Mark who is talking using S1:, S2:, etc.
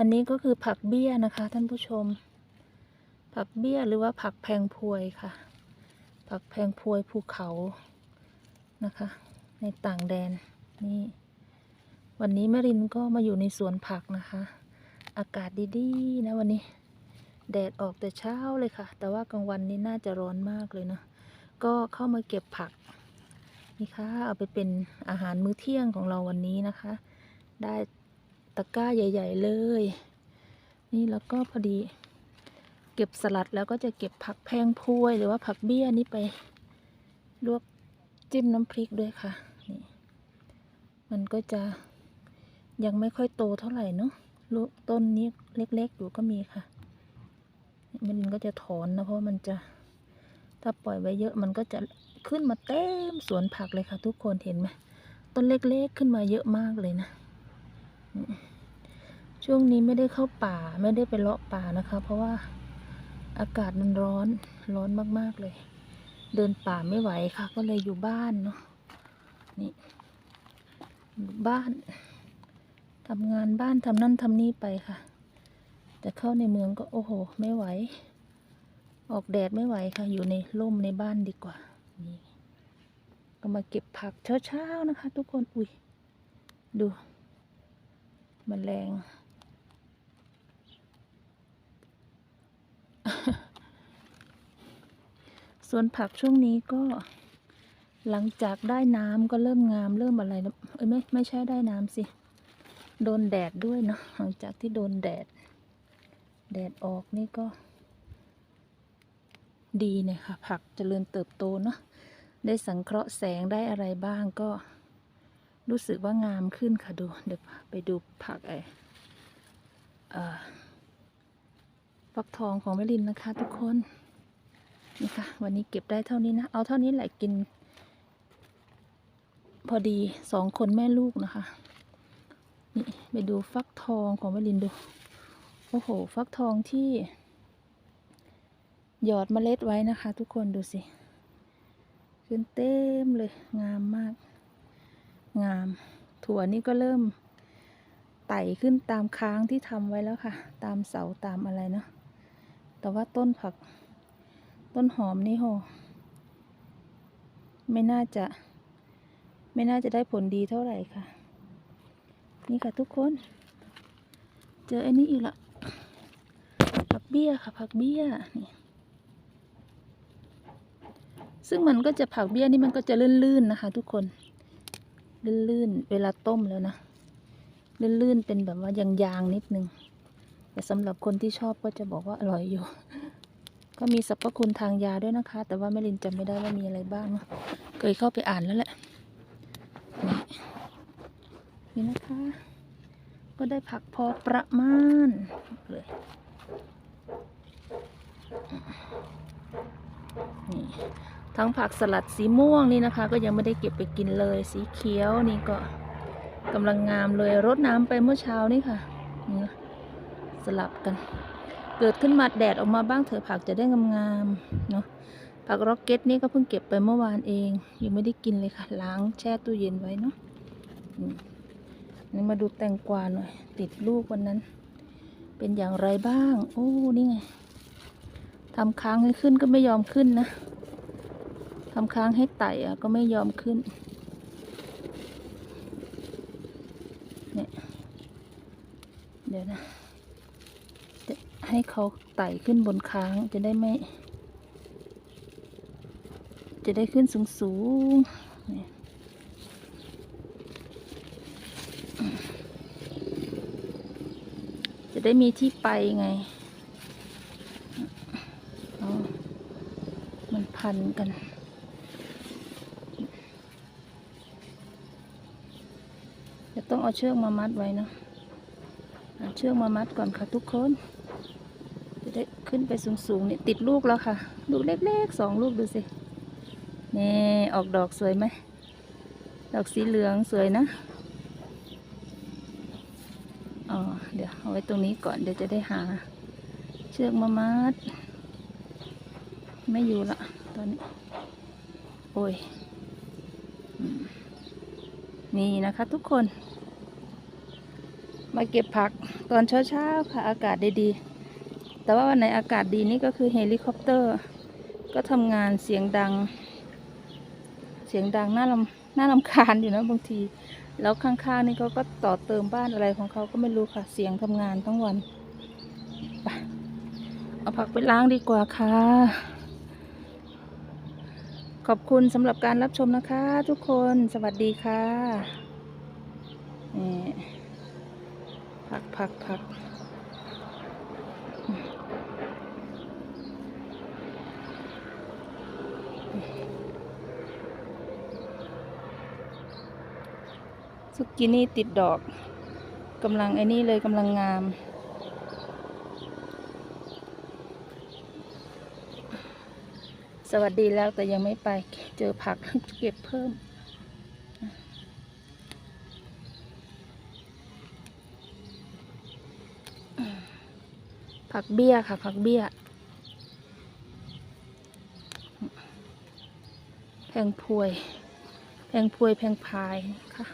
S1: อันนี้ก็คือผักเบี้ยนะคะ ท่านผู้ชม ผักเบี้ยหรือว่าผักแพงพวยค่ะ ผักแพงพวยภูเขานะคะ ในต่างแดนนี่วันนี้แม่รินก็มาอยู่ในสวนผักนะคะ อากาศดีๆนะวันนี้ แดดออกแต่เช้าเลยค่ะ แต่ว่ากลางวันนี้น่าจะร้อนมากเลยนะก็เข้ามาเก็บผักนี่ค่ะเอาไปเป็นอาหารมื้อเที่ยงของเราวันนี้นะคะ ได้ ตะกร้าใหญ่ ๆ เลย นี่แล้วก็พอดี เก็บสลัดแล้วก็จะเก็บผักแพงพวยหรือว่าผักเบี้ยนี่ไปลวกจิ้มน้ำพริกด้วยค่ะนี่มันก็จะยังไม่ค่อยโตเท่าไหร่เนาะลูกต้นนี้เล็กๆอยู่ก็มีค่ะ มันก็จะถอนนะเพราะมันจะถ้าปล่อยไว้เยอะมันก็จะขึ้นมาเต็มสวนผักเลยค่ะ ทุกคนเห็นไหมต้นเล็กๆขึ้นมาเยอะมากเลยนะ ช่วงนี้ไม่ได้เข้าป่าไม่ได้ไปเลาะป่านะคะ เพราะว่าอากาศมันร้อนร้อนมากๆเลย เดินป่าไม่ไหวค่ะ ก็เลยอยู่บ้านเนาะนี่บ้านทำงานบ้านทำนั่นทำนี่ไปค่ะ แต่เข้าในเมืองก็โอ้โห ไม่ไหว ออกแดดไม่ไหวค่ะ อยู่ในร่มในบ้านดีกว่านี่ก็มาเก็บผักเช้าๆนะคะ ทุกคนอุ้ยดูมแมลง ส่วนผักช่วงนี้ก็หลังจากได้น้ำก็เริ่มงามเริ่มอะไรแล้วเอ้ยไม่ไม่ใช่ได้น้ำสิ โดนแดดด้วยเนาะหลังจากที่โดนแดด แดดออกนี่ก็ ดีเนี่ยค่ะ ผักเจริญเติบโตเนาะได้สังเคราะห์แสงได้อะไรบ้างก็รู้สึกว่างามขึ้นค่ะดู เดี๋ยวไปดูผักไอเอ่อ ฟักทองของแม่ลินนะคะ ทุกคนนี่ค่ะวันนี้เก็บได้เท่านี้นะ เอาเท่านี้แหละกิน พอดีสองคนแม่ลูกนะคะ นี่ไปดูฟักทองของแม่ลินดู โอ้โห ฟักทองที่หยอดเมล็ดไว้นะคะ ทุกคนดูสิ ขึ้นเต็มเลย งามมาก งาม ถั่วนี่ก็เริ่มไต่ขึ้นตามค้างที่ทำไว้แล้วค่ะ ตามเสาตามอะไรเนาะ แต่ว่าต้นผัก ต้นหอมนี่โห ไม่น่าจะ ไม่น่าจะได้ผลดีเท่าไหร่ค่ะ นี่ค่ะทุกคน เจอไอ้นี่อีกละผักเบี้ยค่ะผักเบี้ยนี่ซึ่งมันก็จะผักเบี้ยนี่มันก็จะลื่นๆนะคะ ทุกคนลื่นๆเวลาต้มแล้วนะลื่นๆเป็นแบบว่ายางๆนิดนึง แต่สำหรับคนที่ชอบก็จะบอกว่าอร่อยอยู่ ก็มีสรรพคุณทางยาด้วยนะคะ แต่ว่าแม่ลินจำไม่ได้ว่ามีอะไรบ้าง เคยเข้าไปอ่านแล้วแหละนี่นี่นะคะ ก็ได้ผักพอประมาณเลยนี่ทั้งผักสลัดสีม่วงนี่นะคะ ก็ยังไม่ได้เก็บไปกินเลยสีเขียวนี่ก็กำลังงามเลยรดน้ำไปเมื่อเช้านี่ค่ะนี่ สลับกัน เกิดขึ้นมาแดดออกมาบ้างเถอะผักจะได้งามๆเนาะผักร็อกเก็ตนี่ก็เพิ่งเก็บไปเมื่อวานเอง ยังไม่ได้กินเลยค่ะ ล้างแช่ตู้เย็นไว้เนาะมนี่มาดูแตงกวาหน่อย ติดลูกวันนั้น เป็นอย่างไรบ้าง โอ้ นี่ไงทำค้างให้ขึ้นก็ไม่ยอมขึ้นนะทำค้างให้ไต่อะก็ไม่ยอมขึ้นเนี่ยเดี๋ยวนะ ให้เขาไต่ขึ้นบนค้างจะได้ไม่ จะได้ขึ้นสูงสูงๆจะได้มีที่ไปไง มันพันกันจะต้องเอาเชือกมามัดไว้เนะเอาเชือกมามัดก่อนค่ะทุกคน ขึ้นไปสูงๆเนี่ยติดลูกแล้วค่ะ ลูกเล็กๆสองลูกดูสินี่ออกดอกสวยไหม ดอกสีเหลืองสวยนะอ๋อเดี๋ยวเอาไว้ตรงนี้ก่อนเดี๋ยวจะได้หา เชือกมามัด ไม่อยู่ละตอนนี้ โอ้ยนี่นะคะทุกคนมมาเก็บผักตอนเช้าๆค่ะอากาศดีๆ แต่ว่าวันไหนอากาศดีนี่ก็คือเฮลิคอปเตอร์ ก็ทำงานเสียงดัง เสียงดังน่าลำน่าลำคาญอยู่นะบางที แล้วข้างๆนี่เขาก็ต่อเติมบ้านอะไรของเขาก็ไม่รู้ค่ะ เสียงทำงานทั้งวันไปเอาผักไปล้างดีกว่าค่ะ ขอบคุณสำหรับการรับชมนะคะ ทุกคนสวัสดีค่ะนี่ผักผักผัก สุกินี่ติดดอกกำลังไอ้นี่เลยกำลังงาม สวัสดีแล้วแต่ยังไม่ไปเจอผักเก็บเพิ่ม ผักเบี้ยค่ะ ผักเบี้ย แพงพวย แพงพวยแพงพายค่ะ